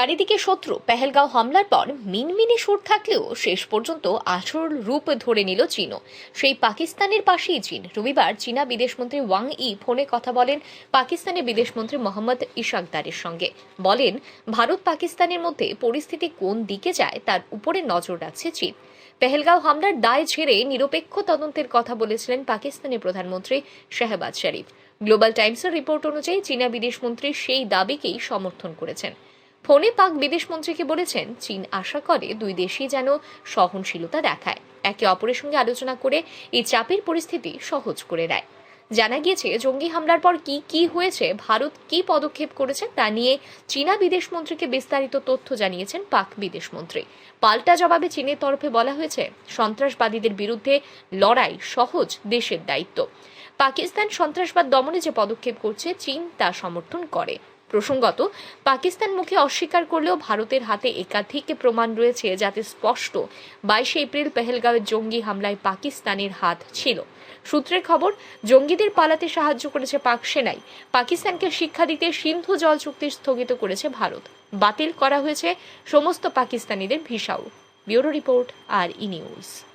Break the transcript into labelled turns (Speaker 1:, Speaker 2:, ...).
Speaker 1: চারিদিকে শত্রু। পেহেলগাঁও হামলার পর মিনমিনে সুর থাকলেও শেষ পর্যন্ত আসল রূপ ধরে নিল চীনও। সেই পাকিস্তানের পাশেই চীন। রবিবার চীনা বিদেশমন্ত্রী ওয়াং ই ফোনে কথা বলেন পাকিস্তানের বিদেশমন্ত্রী মোহাম্মদ ইশাকদারের সঙ্গে। বলেন, ভারত পাকিস্তানের মধ্যে পরিস্থিতি কোন দিকে যায় তার উপরে নজর রাখছে চীন। পেহেলগাঁও হামলার দায় ছেড়ে নিরপেক্ষ তদন্তের কথা বলেছিলেন পাকিস্তানের প্রধানমন্ত্রী শাহবাজ শরীফ। গ্লোবাল টাইমসের রিপোর্ট অনুযায়ী চীনা বিদেশমন্ত্রী সেই দাবিকেই সমর্থন করেছেন। ফোনে পাক বিদেশমন্ত্রীকে বলেছেন, চীন আশা করে দুই দেশই যেন সহনশীলতা দেখায়। একে অপরের সঙ্গে আলোচনা করে এই চাপের পরিস্থিতি সহজ করে দেয়। জানা গিয়েছে, জঙ্গি হামলার পর কি কি হয়েছে, ভারত কি পদক্ষেপ করেছে তা নিয়ে চীনা বিদেশমন্ত্রীকে বিস্তারিত তথ্য জানিয়েছেন পাক বিদেশমন্ত্রী পাল্টা জবাবে চীনের তরফে বলা হয়েছে, সন্ত্রাসবাদীদের বিরুদ্ধে লড়াই সহজ দেশের দায়িত্ব। পাকিস্তান সন্ত্রাসবাদ দমনে যে পদক্ষেপ করছে, চীন তা সমর্থন করে। প্রসঙ্গত পাকিস্তান মুখে অস্বীকার করলেও ভারতের হাতে একাধিক প্রমাণ রয়েছে যাতে স্পষ্ট বাইশে এপ্রিল পেহেলগাঁওয়ের জঙ্গি হামলায় পাকিস্তানের হাত ছিল। সূত্রের খবর, জঙ্গিদের পালাতে সাহায্য করেছে পাক সেনাই। পাকিস্তানকে শিক্ষা দিতে সিন্ধু জল চুক্তি স্থগিত করেছে ভারত। বাতিল করা হয়েছে সমস্ত পাকিস্তানিদের ভিসাও। ব্যুরো রিপোর্ট, আর ই নিউজ।